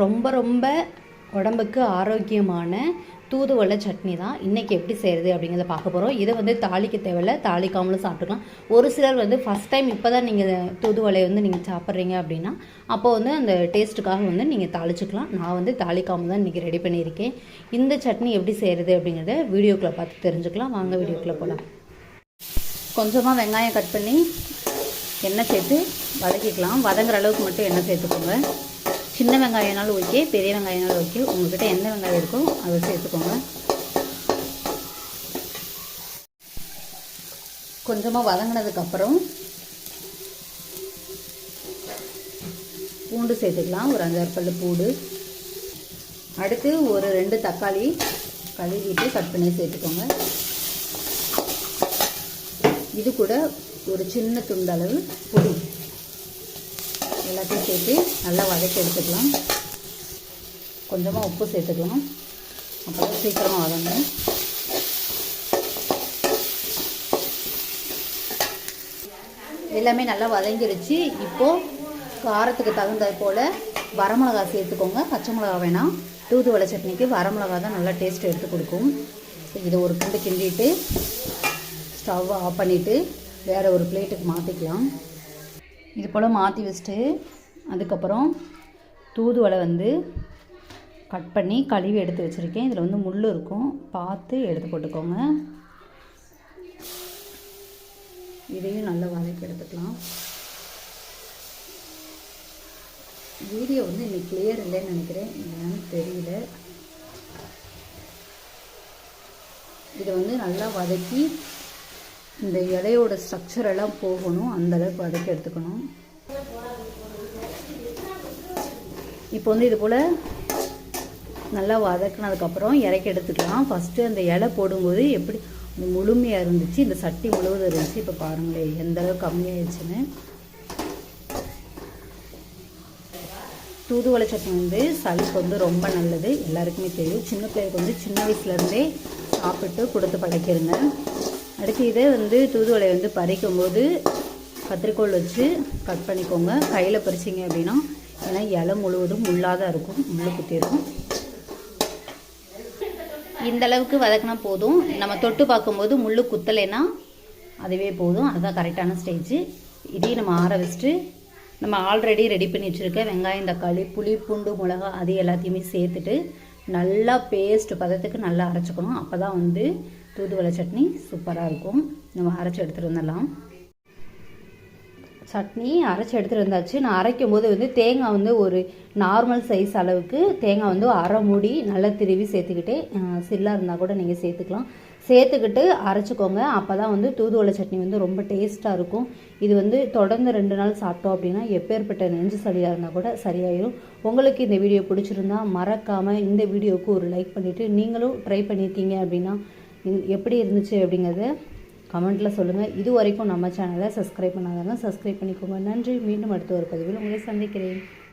ரொம்ப ரொம்ப உடம்புக்கு ஆரோக்கியமான தூதுவளை சட்னி தான். இன்றைக்கி எப்படி செய்கிறது அப்படிங்கிறத பார்க்க போகிறோம் இதை வந்து தாளிக்க தேவையில்ல. தாளிக்காமலும் சாப்பிட்டுக்கலாம். ஒரு சிலர் வந்து ஃபஸ்ட் டைம் இப்போ தான் நீங்கள் தூதுவளையை வந்து நீங்கள் சாப்பிட்றீங்க அப்படின்னா அப்போ வந்து அந்த டேஸ்ட்டுக்காக வந்து நீங்கள் தாளிச்சுக்கலாம். நான் வந்து தாளிக்காமல் தான் இன்றைக்கி ரெடி பண்ணியிருக்கேன். இந்த சட்னி எப்படி செய்கிறது அப்படிங்கிறத வீடியோக்குள்ளே பார்த்து தெரிஞ்சுக்கலாம். வாங்க வீடியோக்குள்ளே போகலாம் கொஞ்சமாக வெங்காயம் கட் பண்ணி எண்ணெய் சேர்த்து வதக்கிக்கலாம். வதங்குற அளவுக்கு மட்டும் எண்ணெய் சேர்த்துக்கோங்க. சின்ன வெங்காயம்னாலும் ஓகே பெரிய வெங்காயம்னாலும் ஓகே உங்கள்கிட்ட எந்த வெங்காயம் இருக்கோ அதை சேர்த்துக்கோங்க கொஞ்சமாக வதங்கினதுக்கப்புறம் பூண்டு சேர்த்துக்கலாம். ஒரு அஞ்சாறு பல்லு பூண்டு. அடுத்து ஒரு ரெண்டு தக்காளி கழுவிட்டு கட் பண்ணி சேர்த்துக்கோங்க. இது கூட ஒரு சின்ன துண்டளவு புளி எல்லாத்தையும் சேர்த்து நல்லா வதக்கி எடுத்துக்கலாம். கொஞ்சமாக உப்பு சேர்த்துக்கலாம். அப்போ தான் சீக்கிரமாக வதங்கும் எல்லாமே நல்லா வதங்கிருச்சு. இப்போது காரத்துக்கு தகுந்த போல் வரமிளகா சேர்த்துக்கோங்க. பச்சை மிளகா வேணாம். தூதுவளை சட்னிக்கு வரமிளகா தான் நல்லா டேஸ்ட் எடுத்து கொடுக்கும். இதை ஒரு துண்டு கிண்டிட்டு ஸ்டவ் ஆஃப் பண்ணிவிட்டு வேறு ஒரு பிளேட்டுக்கு மாற்றிக்கலாம் இது போல் மாற்றி வச்சுட்டு அதுக்கப்புறம் தூதுவலை வந்து கட் பண்ணி கழுவி எடுத்து வச்சுருக்கேன். இதில் வந்து முள் இருக்கும். பார்த்து எடுத்து போட்டுக்கோங்க. இதையும் நல்லா வதக்கி எடுத்துக்கலாம். வீடியோ வந்து இன்னைக்கு கிளியர் இல்லைன்னு நினைக்கிறேன். என்னன்னு தெரியல. இதை வந்து நல்லா வதக்கி இந்த இலையோட ஸ்ட்ரக்சர் எல்லாம் போகணும் அந்த அளவுக்கு வதக்கி எடுத்துக்கணும். இப்போ வந்து இது போல் நல்லா வதக்கினதுக்கப்புறம் இறக்கி எடுத்துக்கலாம். ஃபஸ்ட்டு அந்த இலை போடும்போது எப்படி முழுமையாக இருந்துச்சு இந்த சட்டி முழுவதும் இருந்துச்சு இப்போ பாருங்களேன் எந்த அளவுக்கு கம்மியாயிடுச்சுன்னு. தூதுவளை சட்னி வந்து சளிக்கு வந்து ரொம்ப நல்லது எல்லாருக்குமே தெரியும். சின்ன பிள்ளைகளுக்கு வந்து சின்ன வயசுலேருந்தே சாப்பிட்டு கொடுத்து படைக்கிறங்க அடுத்து இதே வந்து தூதுவளை வந்து பறிக்கும் போது கத்திரிக்கோள் வச்சு கட் பண்ணிக்கோங்க. கையில் பறிச்சிங்க அப்படின்னா ஏன்னா இலை முழுவதும் முள்ளாக தான் இருக்கும் முள் குத்தி இருக்கும் இந்த அளவுக்கு வதக்கினா போதும். நம்ம தொட்டு பார்க்கும்போது முள் குத்தலைன்னா அதுவே போதும். அதுதான் கரெக்டான ஸ்டேஜ் இதையும் நம்ம ஆற வச்சுட்டு நம்ம ஆல்ரெடி ரெடி பண்ணி வச்சுருக்க வெங்காயம் தக்காளி புளி பூண்டு மிளகா அது எல்லாத்தையுமே சேர்த்துட்டு நல்லா பேஸ்ட் பதத்துக்கு நல்லா அரைச்சிக்கணும். அப்போ தான் வந்து தூதுவளை சட்னி சூப்பராக இருக்கும். நம்ம அரைச்சி எடுத்துகிட்டு வந்துடலாம். சட்னி அரைச்சி எடுத்துகிட்டு வந்தாச்சு. நான் அரைக்கும் போது வந்து தேங்காய் வந்து ஒரு நார்மல் சைஸ் அளவுக்கு தேங்காய் வந்து அரை மூடி நல்லா திருவி சேர்த்துக்கிட்டு சில்லாக இருந்தால் கூட நீங்கள் சேர்த்துக்கலாம். சேர்த்துக்கிட்டு அரைச்சிக்கோங்க. அப்போ தான் வந்து தூதுவளை சட்னி வந்து ரொம்ப டேஸ்ட்டாக இருக்கும். இது வந்து தொடர்ந்து ரெண்டு நாள் சாப்பிட்டோம் அப்படின்னா எப்பேற்பட்ட நெஞ்சு சளியாக இருந்தால் கூட சரியாயிடும் உங்களுக்கு இந்த வீடியோ பிடிச்சிருந்தா மறக்காமல் இந்த வீடியோவுக்கு ஒரு லைக் பண்ணிவிட்டு நீங்களும் ட்ரை பண்ணியிருக்கீங்க அப்படின்னா எப்படி இருந்துச்சு அப்படிங்கிறத கமெண்ட்டில் சொல்லுங்கள் இது வரைக்கும் நம்ம சேனலை சப்ஸ்கிரைப் பண்ணாதாங்க சப்ஸ்கிரைப் பண்ணிக்கோங்க. நன்றி. மீண்டும் அடுத்த ஒரு பதிவில் உங்களை சந்திக்கிறேன்.